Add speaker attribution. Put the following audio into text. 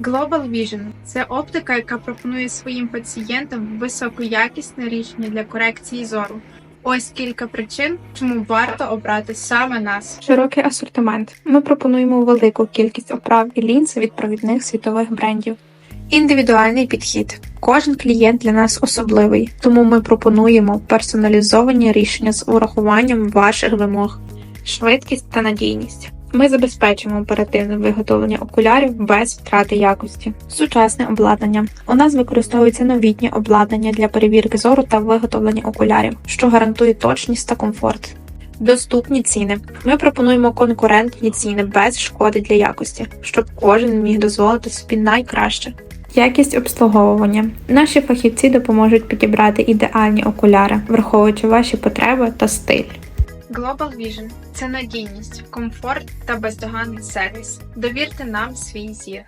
Speaker 1: Global Vision – це оптика, яка пропонує своїм пацієнтам високоякісне рішення для корекції зору. Ось кілька причин, чому варто обрати саме нас.
Speaker 2: Широкий асортимент. Ми пропонуємо велику кількість оправ і лінз від провідних світових брендів. Індивідуальний підхід. Кожен клієнт для нас особливий, тому ми пропонуємо персоналізовані рішення з урахуванням ваших вимог, швидкість та надійність. Ми забезпечимо оперативне виготовлення окулярів без втрати якості. Сучасне обладнання. У нас використовується новітнє обладнання для перевірки зору та виготовлення окулярів, що гарантує точність та комфорт. Доступні ціни. Ми пропонуємо конкурентні ціни без шкоди для якості, щоб кожен міг дозволити собі найкраще. Якість обслуговування. Наші фахівці допоможуть підібрати ідеальні окуляри, враховуючи ваші потреби та стиль.
Speaker 1: Global Vision – це надійність, комфорт та бездоганний сервіс. Довірте нам свій зір.